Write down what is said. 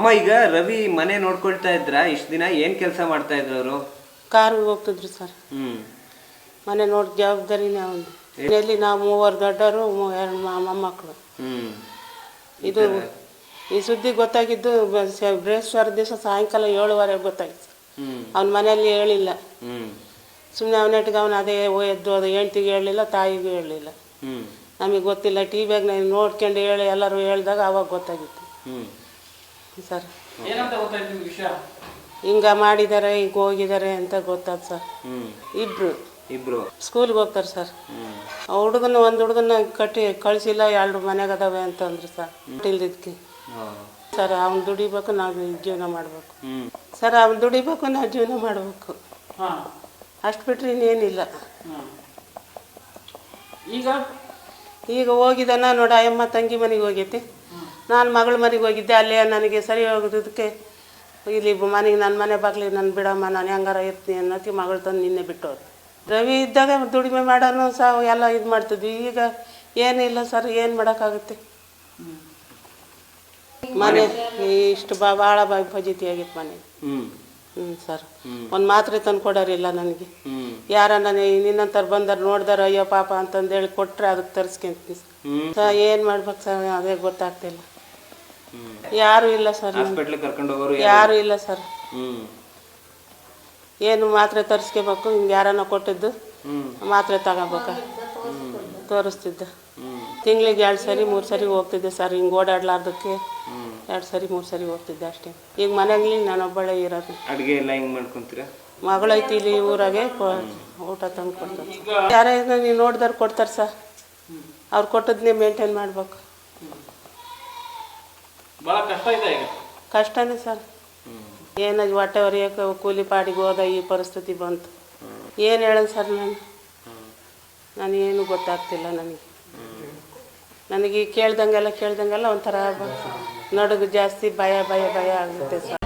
ಅಮ್ಮ ಈಗ ರವಿ ಮನೆ ನೋಡ್ಕೊಳ್ತಾ ಇದ್ರ ಇಷ್ಟ ದಿನ ಏನ್ ಕೆಲಸ ಮಾಡ್ತಾ ಇದ್ರು ಅವರು? ಕಾರ್ ಹೋಗ್ತಿದ್ರು ಸರ್. ಹ್ಮ್. ಮನೆ ನೋಡಿ ಜವಾಬ್ದಾರಿನೇ ಅವನು ಮನೆಯಲ್ಲಿ ನಾವು ಮೂವರು ದೊಡ್ಡವರು ಮೂ- ಎರಡು ಮ- ಮೊಮ್ಮಕ್ಕಳು. ಹ್ಮ್. ಇದು ಈ ಸುದ್ದಿ ಗೊತ್ತಾಗಿದ್ದು ಬ- ಸ- ದಿವಸ ಸಾಯಂಕಾಲ ಏಳುವರೆ ಗೊತ್ತಾಗಿತ್ತು ಹ್ಮ್. ಅವನ ಮನೆಯಲ್ಲಿ ಹೇಳಿಲ್ಲ. ಹ್ಮ್. ಸುಮ್ಮನೆ ಅವನೆಟ್ಟಿಗೆ ಅವನು ಅದೇ ಓ- ಎದ್ದು ಅದು ಹೆಂಡ್ತಿಗೆ ಹೇಳಲಿಲ್ಲ ತಾಯಿಗೂ ಹೇಳಲಿಲ್ಲ. ಹ್ಮ್. ನಮಗೆ ಗೊತ್ತಿಲ್ಲ ಟಿ ವಿಯಾಗ ನೋಡ್ಕೊಂಡು ಹೇಳಿ ಎಲ್ಲರೂ ಹೇಳಿದಾಗ ಅವಾಗ ಗೊತ್ತಾಗಿತ್ತು. ಹ್ಮ್. ಸರ್. ಏನಂತ ಗೊತ್ತಾಯ್ತು ನಿಮ್ಗೆ ವಿಷಯ? ಹಿಂಗ ಮಾಡಿದ್ದಾರೆ ಈಗ ಹೋಗಿದ್ದಾರೆ ಅಂತ ಗೊತ್ತಾಯ್ತು ಸರ್. ಇಬ್ರು. ಇಬ್ರು. ಸ್ಕೂಲ್ಗೆ ಹೋಗ್ತಾರೆ ಸರ್. ಹುಡುಗನ ಒಂದು ಹುಡುಗನ ಕಟ್ಟಿ ಕಳಿಸಿಲ್ಲ ಎರಡು ಮನೆಗೆ ಅದಾವೆ ಅಂತಂದ್ರು ಸರ್. ಇಲ್ದಿದ್ಕೆ. ಸರ್ ಅವ್ನು ದುಡಿಬೇಕು ನಾವು ಜೀವನ ಮಾಡಬೇಕು. ಸರ್ ಅವ್ನು ದುಡಿಬೇಕು ನಾವು ಜೀವನ ಮಾಡಬೇಕು. ಹಾಂ. ಅಷ್ಟು ಬಿಟ್ರೆ ಇನ್ನೇನಿಲ್ಲ. ಈಗ? ಈಗ ಹೋಗಿದ್ದಾನ ನೋಡ ಅಯ್ಯಮ್ಮ ತಂಗಿ ಮನೆಗೆ ಹೋಗೈತಿ. ನಾನು ಮಗಳ ಮನೆಗೆ ಹೋಗಿದ್ದೆ ಅಲ್ಲೇ ನನಗೆ ಸರಿ ಹೋಗೋದಕ್ಕೆ. ಇಲ್ಲಿ ಮನೆಗೆ ನನ್ನ ಮನೆ ಬಾಗ್ಲಿ ನಾನು ಬಿಡಮ್ಮ ನಾನು ಹೆಂಗಾರ ಇರ್ತೀನಿ ಅನ್ನೋತಿ ಮಗಳು ತಂದು ನಿನ್ನೆ ಬಿಟ್ಟವ್ರು. ರವಿ ಇದ್ದಾಗ ದುಡಿಮೆ ಮಾಡೋನು ಸಹ ಎಲ್ಲ ಇದು ಮಾಡ್ತಿದ್ವಿ. ಈಗ ಏನಿಲ್ಲ ಸರ್ ಏನು ಮಾಡೋಕ್ಕಾಗುತ್ತೆ? ಮನೆ ಇಷ್ಟು ಬಾ ಭಾಳ ಭಜಿತಿ ಆಗಿತ್ತು ಮನೆ. ಹ್ಮ್. ಹ್ಞೂ ಸರ್. ಒಂದು ಮಾತ್ರೆ ತಂದು ಕೊಡೋರಿಲ್ಲ ನನಗೆ. ಯಾರ ನಾನು ನಿನ್ನಂತರ ಬಂದಾರ ನೋಡ್ದಾರ ಅಯ್ಯೋ ಪಾಪ ಅಂತಂದೇಳಿ ಕೊಟ್ಟರೆ ಅದಕ್ಕೆ ತರಿಸ್ಕೊಂತೀನಿ ಸರ್ ಏನು ಮಾಡ್ಬೇಕು ಸರ್? ಅದೇ ಗೊತ್ತಾಗ್ತಿಲ್ಲ. ಯಾರು ಇಲ್ಲ ಸರ್ ಹಾಸ್ಪಿಟ್ಲ್ ಕರ್ಕೊಂಡು ಹೋಗೋರು ಯಾರು ಇಲ್ಲ ಸರ್. ಹ್ಮ್. ಏನು ಮಾತ್ರೆ ತರಿಸ್ಕೋಬೇಕು ಹಿಂಗೆ ಯಾರನ್ನ ಕೊಟ್ಟಿದ್ದು ಮಾತ್ರೆ ತಗೋಬೇಕ. ತೋರಿಸ್ತಿದ್ದೆ. ತಿಂಗಳಿಗೆ ಎರಡು ಸರಿ ಮೂರು ಸರಿ ಹೋಗ್ತಿದ್ದೆ ಸರ್. ಹಿಂಗೆ ಓಡಾಡ್ಲಾರ್ದಕ್ಕೆ ಎರಡು ಸರಿ ಮೂರು ಸರಿ ಹೋಗ್ತಿದ್ದೆ ಅಷ್ಟೇ. ಈಗ ಮನೆಯಲ್ಲಿ ಒಬ್ಬಳೆ ಇರೋದು. ಅಡುಗೆ ಎಲ್ಲ ಹಿಂಗೆ ಮಾಡ್ಕೊಂತೀರಾ? ಮಗಳೈತಿ ಇಲ್ಲಿ ಊರಾಗೆ ಊಟ ತಂದು ಕೊಡ್ತಾರೆ. ಯಾರೇ ನೀವು ನೋಡಿದವ್ರು ಕೊಡ್ತಾರೆ ಸರ್. ಅವ್ರು ಕೊಟ್ಟದನ್ನೇ ಮೇಂಟೈನ್ ಮಾಡ್ಬೇಕು. ಭಾಳ ಕಷ್ಟ ಇದೆ ಕಷ್ಟನೇ ಸರ್. ಏನು ಹೊಟ್ಟೆ ಹೊರಿಯೋಕೆ ಕೂಲಿ ಪಾಡಿಗೆ ಹೋದ ಈ ಪರಿಸ್ಥಿತಿ ಬಂತು. ಏನು ಹೇಳೋದು ಸರ್ ನಾನು? ನನಗೇನು ಗೊತ್ತಾಗ್ತಿಲ್ಲ ನನಗೆ. ನನಗೆ ಕೇಳ್ದಂಗೆಲ್ಲ ಕೇಳ್ದಂಗೆಲ್ಲ ಒಂಥರ ನಡುಗು ಜಾಸ್ತಿ ಭಯ ಭಯ ಭಯ ಆಗುತ್ತೆ ಸರ್.